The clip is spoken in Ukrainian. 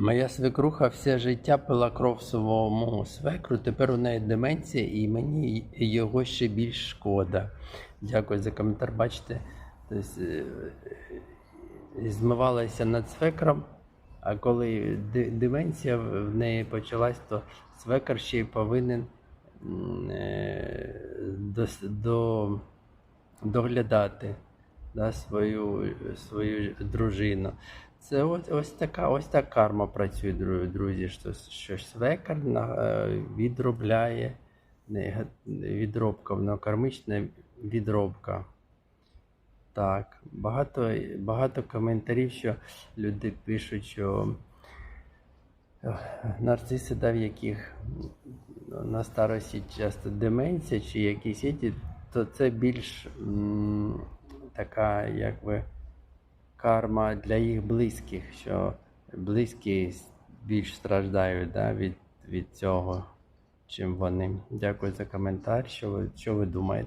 Моя свекруха все життя пила кров свого свекру, тепер у неї деменція і мені його ще більш шкода. Дякую за коментар. Бачите, е, змивалася над свекром, а коли деменція в неї почалась, то свекр ще й повинен е, до, доглядати да, свою, свою дружину. Це ось, ось така ось так карма працює, дру- друзі. Що, що свекар е, відробляє відробка, воно кармічна відробка. Так, багато, багато коментарів, що люди пишуть, що е, нарциси, да, в яких на старості часто деменція чи якісь то це більш м, така, якби карма для їх близьких, що близькі більш страждають да, від, від цього, чим вони. Дякую за коментар. Що ви, що ви думаєте?